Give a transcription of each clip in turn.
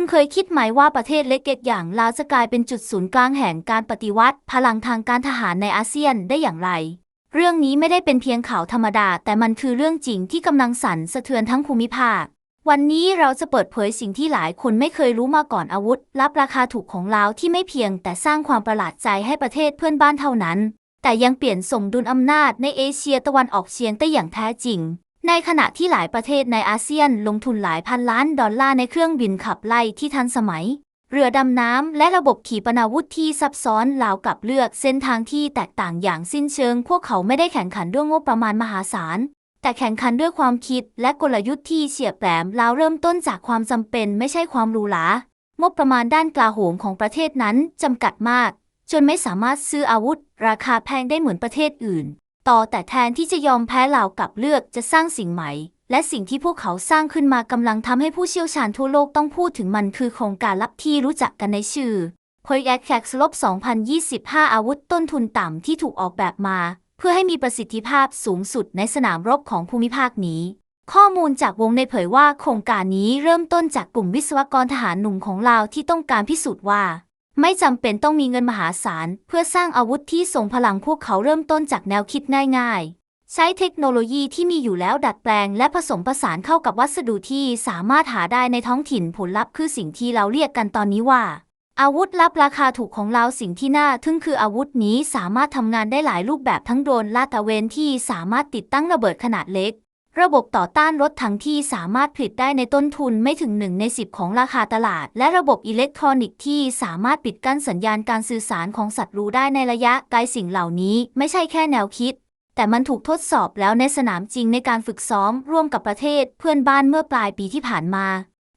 คุณเคยคิดไหมว่าประเทศเล็กๆอย่างลาวจะกลายเป็นจุดศูนย์กลางแห่งการปฏิวัติ พลังทางการทหารในอาเซียนได้อย่างไร เรื่องนี้ไม่ได้เป็นเพียงข่าวธรรมดา แต่มันคือเรื่องจริงที่กำลังสั่นสะเทือนทั้งภูมิภาค วันนี้เราจะเปิดเผยสิ่งที่หลายคนไม่เคยรู้มาก่อนอาวุธลับราคาถูกของลาวที่ไม่เพียง แต่สร้างความประหลาดใจให้ประเทศเพื่อนบ้านเท่านั้น แต่ยังเปลี่ยนสมดุลอำนาจในเอเชียตะวันออกเฉียงใต้อย่างแท้จริง ในขณะที่หลายประเทศในอาเซียนลงทุนหลายพันล้านดอลลาร์ในเครื่องบินขับไล่ที่ทันสมัย เรือดำน้ำและระบบขีปนาวุธที่ซับซ้อนลาวกับเลือกเส้นทางที่แตกต่างอย่างสิ้นเชิง พวกเขาไม่ได้แข่งขันด้วยงบประมาณมหาศาล แต่แข่งขันด้วยความคิดและกลยุทธ์ที่เฉียบแหลมลาวเริ่มต้นจากความจำเป็นไม่ใช่ความหรูหรางบประมาณด้านกลาโหมของประเทศนั้นจำกัดมาก จนไม่สามารถซื้ออาวุธ ราคาแพงได้เหมือนประเทศอื่น ต่อแต่แทนที่จะยอมแพ้ลาวกับเลือกจะสร้างสิ่งใหม่ และสิ่งที่พวกเขาสร้างขึ้นมากำลังทำให้ผู้เชี่ยวชาญทั่วโลกต้องพูดถึงมันคือโครงการลับที่รู้จักกันในชื่อ p o y a c a x ลบ2025 อาวุธต้นทุนต่ำที่ถูกออกแบบมา เพื่อให้มีประสิทธิภาพสูงสุดในสนามรบของภูมิภาคนี้ ข้อมูลจากวงในเผยว่าโครงการนี้เริ่มต้นจากกลุ่มวิศวกรทหารหนุ่มของลาวที่ต้องการพิสูจน์ว่า ไม่จำเป็นต้องมีเงินมหาศาล เพื่อสร้างอาวุธที่ทรงพลังพวกเขาเริ่มต้นจากแนวคิดง่ายๆ ใช้เทคโนโลยีที่มีอยู่แล้วดัดแปลง และผสมผสานเข้ากับวัสดุที่สามารถหาได้ในท้องถิ่นผลลัพธ์คือสิ่งที่เราเรียกกันตอนนี้ว่า อาวุธลับราคาถูกของเราสิ่งที่น่าทึ่งคืออาวุธนี้สามารถทำงานได้หลายรูปแบบทั้งโดรนลาดตระเวนที่สามารถติดตั้งระเบิดขนาดเล็ก ระบบต่อต้านรถถังที่สามารถผลิตได้ในต้นทุนไม่ถึงหนึ่งในสิบของราคาตลาด และระบบอิเล็กทรอนิกส์ที่สามารถปิดกั้นสัญญาณการสื่อสารของศัตรูได้ในระยะไกลสิ่งเหล่านี้ ไม่ใช่แค่แนวคิด แต่มันถูกทดสอบแล้วในสนามจริงในการฝึกซ้อม ร่วมกับประเทศเพื่อนบ้านเมื่อปลายปีที่ผ่านมา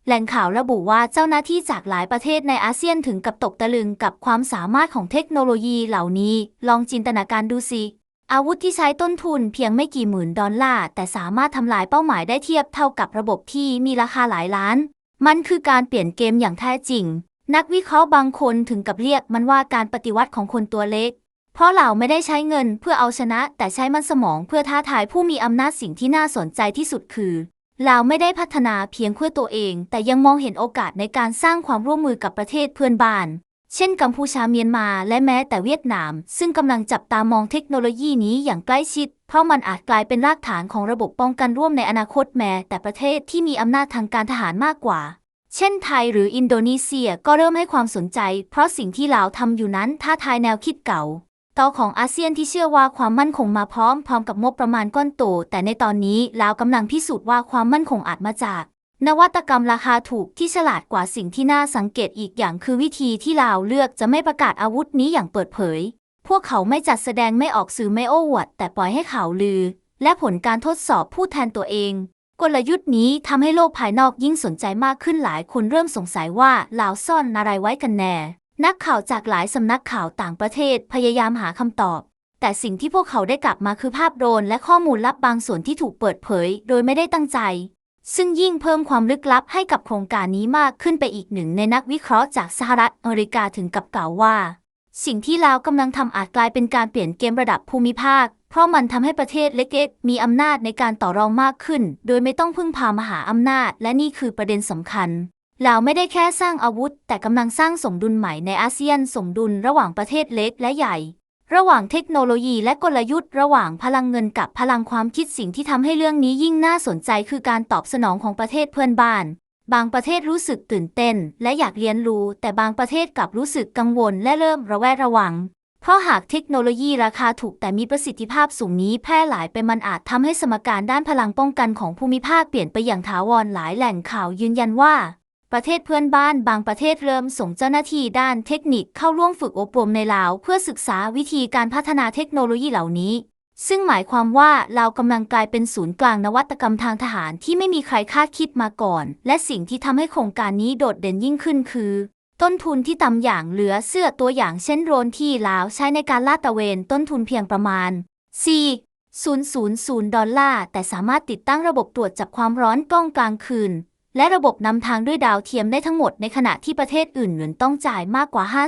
แหล่งข่าวระบุว่าเจ้าหน้าที่จากหลายประเทศในอาเซียนถึงกับตกตะลึงกับความสามารถของเทคโนโลยีเหล่านี้ ลองจินตนาการดูสิ อาวุธที่ใช้ต้นทุนเพียงไม่กี่หมื่นดอลลาร์แต่สามารถทำลายเป้าหมายได้เทียบเท่ากับระบบที่มีราคาหลายล้าน มันคือการเปลี่ยนเกมอย่างแท้จริง นักวิเคราะห์บางคนถึงกับเรียกมันว่าการปฏิวัติของคนตัวเล็ก เพราะเหล่าไม่ได้ใช้เงินเพื่อเอาชนะ แต่ใช้มันสมองเพื่อท้าทายผู้มีอำนาจสิ่งที่น่าสนใจที่สุดคือลาไม่ได้พัฒนาเพียงเพื่อตัวเอง แต่ยังมองเห็นโอกาสในการสร้างความร่วมมือกับประเทศเพื่อนบ้าน เช่นกัมพูชาเมียนมาและแม้แต่เวียดนาม ซึ่งกำลังจับตามองเทคโนโลยีนี้อย่างใกล้ชิด เพราะมันอาจกลายเป็นรากฐานของระบบป้องกันร่วมในอนาคตแม้ แต่ประเทศที่มีอำนาจทางการทหารมากกว่า เช่นไทยหรืออินโดนีเซียก็เริ่มให้ความสนใจ เพราะสิ่งที่ลาวทำอยู่นั้นท้าทายแนวคิดเก่าต่อของอาเซียนที่เชื่อว่าความมั่นคงมาพร้อมพร้อมกับงบประมาณก้อนโตแต่ในตอนนี้ลาวกำลังพิสูจน์ว่าความมั่นคงอาจมาจาก นวัตกรรมราคาถูกที่ฉลาดกว่าสิ่งที่น่าสังเกตอีกอย่างคือวิธีที่ลาวเลือกจะไม่ประกาศอาวุธนี้อย่างเปิดเผย พวกเขาไม่จัดแสดงไม่ออกสื่อไม่โอ้อวด แต่ปล่อยให้ข่าวลือ และผลการทดสอบพูดแทนตัวเอง กลยุทธ์นี้ทำให้โลกภายนอกยิ่งสนใจมากขึ้นหลายคนเริ่มสงสัยว่าลาวซ่อนอะไรไว้กันแน่ นักข่าวจากหลายสำนักข่าวต่างประเทศพยายามหาคำตอบ แต่สิ่งที่พวกเขาได้กลับมาคือภาพโดรนและข้อมูลลับบางส่วนที่ถูกเปิดเผย โดยไม่ได้ตั้งใจ ซึ่งยิ่งเพิ่มความลึกลับให้กับโครงการนี้มากขึ้นไปอีกหนึ่งในนักวิเคราะห์จากสหรัฐอเมริกาถึงกับกล่าวว่า สิ่งที่ลาวกำลังทำอาจกลายเป็นการเปลี่ยนเกมระดับภูมิภาค เพราะมันทำให้ประเทศเล็กๆ มีอำนาจในการต่อรองมากขึ้น โดยไม่ต้องพึ่งพามหาอำนาจ และนี่คือประเด็นสำคัญลาวไม่ได้แค่สร้างอาวุธ แต่กำลังสร้างสมดุลใหม่ในอาเซียนสมดุลระหว่างประเทศเล็กและใหญ่ ระหว่างเทคโนโลยีและกลยุทธ์ ระหว่างพลังเงินกับพลังความคิดสิ่งที่ทำให้เรื่องนี้ยิ่งน่าสนใจคือการตอบสนองของประเทศเพื่อนบ้าน บางประเทศรู้สึกตื่นเต้น และอยากเรียนรู้ แต่บางประเทศกลับรู้สึกกังวล และเริ่มระแวดระวัง เพราะหากเทคโนโลยีราคาถูกแต่มีประสิทธิภาพสูงนี้แพร่หลายไปมันอาจทำให้สมการด้านพลังป้องกันของภูมิภาคเปลี่ยนไปอย่างถาวรหลายแหล่งข่าวยืนยันว่า ประเทศเพื่อนบ้านบางประเทศเริ่มส่งเจ้าหน้าที่ด้านเทคนิคเข้าร่วมฝึกอบรมในลาว เพื่อศึกษาวิธีการพัฒนาเทคโนโลยีเหล่านี้ ซึ่งหมายความว่าลาวกำลังกลายเป็นศูนย์กลางนวัตกรรมทางทหารที่ไม่มีใครคาดคิดมาก่อน และสิ่งที่ทำให้โครงการนี้โดดเด่นยิ่งขึ้นคือ ต้นทุนที่ต่ำอย่างเหลือเสื้อตัวอย่างเช่นโดรนที่ลาวใช้ในการลาดตระเวนต้นทุนเพียงประมาณ 4 000 ดอลลาร์แต่สามารถติดตั้งระบบตรวจจับความร้อนกล้องกลางคืน และระบบนำทางด้วยดาวเทียมได้ทั้งหมดในขณะที่ประเทศอื่นๆต้องจ่ายมากกว่า 50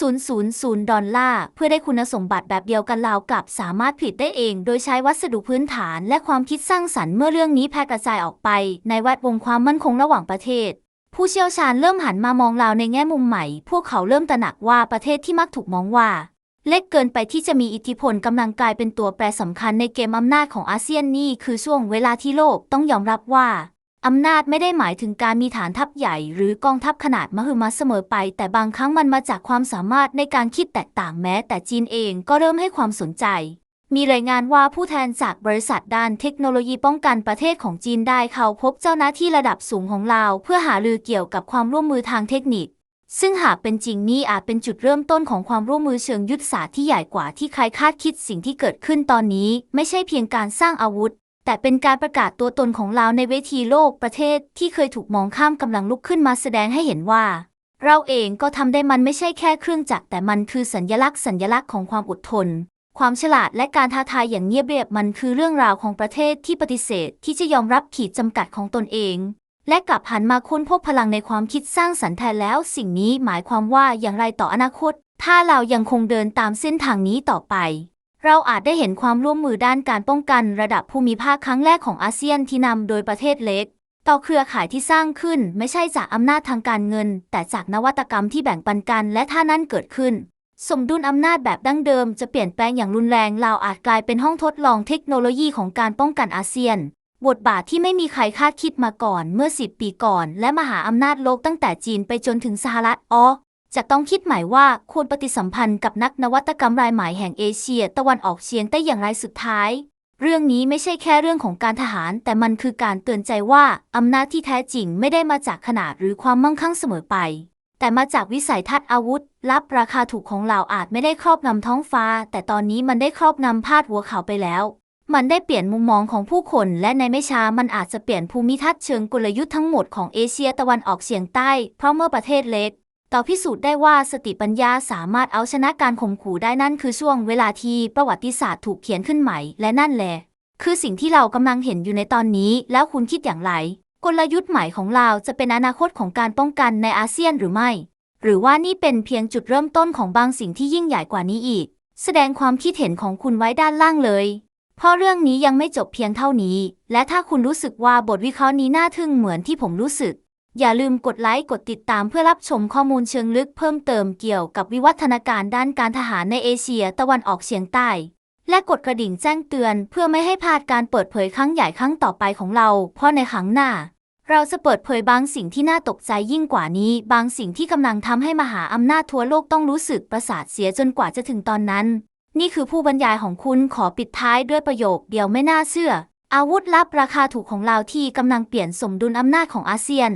000 ดอลลาร์ เพื่อได้คุณสมบัติแบบเดียวกันลาวกลับสามารถผลิตได้เอง โดยใช้วัสดุพื้นฐานและความคิดสร้างสรรค์เมื่อเรื่องนี้แพร่กระจายออกไป ในแวดวงความมั่นคงระหว่างประเทศ ผู้เชี่ยวชาญเริ่มหันมามองเราในแง่มุมใหม่ พวกเขาเริ่มตระหนักว่าประเทศที่มักถูกมองว่า เล็กเกินไปที่จะมีอิทธิพลกำลังกลายเป็นตัวแปรสำคัญในเกมอำนาจของอาเซียนนี่คือช่วงเวลาที่โลกต้องยอมรับว่า อำนาจไม่ได้หมายถึงการมีฐานทัพใหญ่ หรือกองทัพขนาดมหึมาเสมอไป แต่บางครั้งมันมาจากความสามารถในการคิดแตกต่างแม้ แต่จีนเองก็เริ่มให้ความสนใจ มีรายงานว่าผู้แทนจากบริษัทด้านเทคโนโลยีป้องกันประเทศของจีนได้เข้าพบเจ้าหน้าที่ระดับสูงของลาว เพื่อหารือเกี่ยวกับความร่วมมือทางเทคนิค ซึ่งหากเป็นจริงนี่อาจเป็นจุดเริ่มต้นของความร่วมมือเชิงยุทธศาสตร์ที่ใหญ่กว่าที่ใครคาดคิดสิ่งที่เกิดขึ้นตอนนี้ ไม่ใช่เพียงการสร้างอาวุธ แต่เป็นการประกาศตัวตนของลาวในเวทีโลกประเทศที่เคยถูกมองข้ามกำลังลุกขึ้นมาแสดงให้เห็นว่า เราเองก็ทำได้มันไม่ใช่แค่เครื่องจักรแต่มันคือสัญญลักษณ์สัญญลักษณ์ของความอดทน ความฉลาดและการท้าทายอย่างเงียบเรียบมันคือเรื่องราวของประเทศที่ปฏิเสธที่จะยอมรับขีดจำกัดของตนเอง และกลับหันมาค้นพบพลังในความคิดสร้างสรรค์แทนแล้ว สิ่งนี้หมายความว่าอย่างไรต่ออนาคต ถ้าเรายังคงเดินตามเส้นทางนี้ต่อไป เราอาจได้เห็นความร่วมมือด้านการป้องกันระดับภูมิภาคครั้งแรกของอาเซียนที่นำโดยประเทศเล็ก ต่อเครือข่ายที่สร้างขึ้นไม่ใช่จากอำนาจทางการเงิน แต่จากนวัตกรรมที่แบ่งปันกันและถ้านั้นเกิดขึ้น สมดุลอำนาจแบบดั้งเดิมจะเปลี่ยนแปลงอย่างรุนแรงลาอาจกลายเป็นห้องทดลองเทคโนโลยีของการป้องกันอาเซียน บทบาทที่ไม่มีใครคาดคิดมาก่อนเมื่อ 10 ปีก่อน และมหาอำนาจโลกตั้งแต่จีนไปจนถึงสหรัฐอ๋อ จะต้องคิดหม่ว่าควรปฏิสัมพันธ์กับนักนวัตกรรมรายใหม่แห่งเอเชีย ตะวันออกเฉียงใต้อย่างไรสุดท้าย เรื่องนี้ไม่ใช่แค่เรื่องของการทหาร แต่มันคือการเตือนใจว่าอำนาจที่แท้จริงไม่ได้มาจากขนาดหรือความมั่งคั่งเสมอไป แต่มาจากวิสัยทัศน์อาวุธลับราคาถูกของเราอาจไม่ได้ครอบงำท้องฟ้า แต่ตอนนี้มันได้ครอบงำพาดหัวเขาไปแล้วมันได้เปลี่ยนมุมมองของผู้คน และในไม่ช้ามันอาจจะเปลี่ยนภูมิทัศน์เชิงกลยุทธ์ทั้งหมดของเอเชียตะวันออกเฉียงใต้ เพราะเมื่อประเทศเล็ก ต่อพิสูจน์ได้ว่าสติปัญญาสามารถเอาชนะการข่มขู่ได้นั่นคือช่วงเวลาที่ประวัติศาสตร์ถูกเขียนขึ้นใหม่ และนั่นแหละคือสิ่งที่เรากำลังเห็นอยู่ในตอนนี้ แล้วคุณคิดอย่างไร กลยุทธ์ใหม่ของเราจะเป็นอนาคตของการป้องกันในอาเซียนหรือไม่ หรือว่านี่เป็นเพียงจุดเริ่มต้นของบางสิ่งที่ยิ่งใหญ่กว่านี้อีก แสดงความคิดเห็นของคุณไว้ด้านล่างเลยเพราะเรื่องนี้ยังไม่จบเพียงเท่านี้ และถ้าคุณรู้สึกว่าบทวิเคราะห์นี้น่าทึ่งเหมือนที่ผมรู้สึก อย่าลืมกดไลค์กดติดตามเพื่อรับชมข้อมูลเชิงลึกเพิ่มเติมเกี่ยวกับวิวัฒนาการด้านการทหารในเอเชียตะวันออกเฉียงใต้ และกดกระดิ่งแจ้งเตือนเพื่อไม่ให้พลาดการเปิดเผยครั้งใหญ่ครั้งต่อไปของเรา เพราะในครั้งหน้า เราจะเปิดเผยบางสิ่งที่น่าตกใจยิ่งกว่านี้ บางสิ่งที่กำลังทำให้มหาอำนาจทั่วโลกต้องรู้สึกประสาทเสียจนกว่าจะถึงตอนนั้น นี่คือผู้บรรยายของคุณขอปิดท้ายด้วยประโยคเดียวไม่น่าเชื่ออาวุธลับราคาถูกของเราที่กำลังเปลี่ยนสมดุลอำนาจของอาเซียน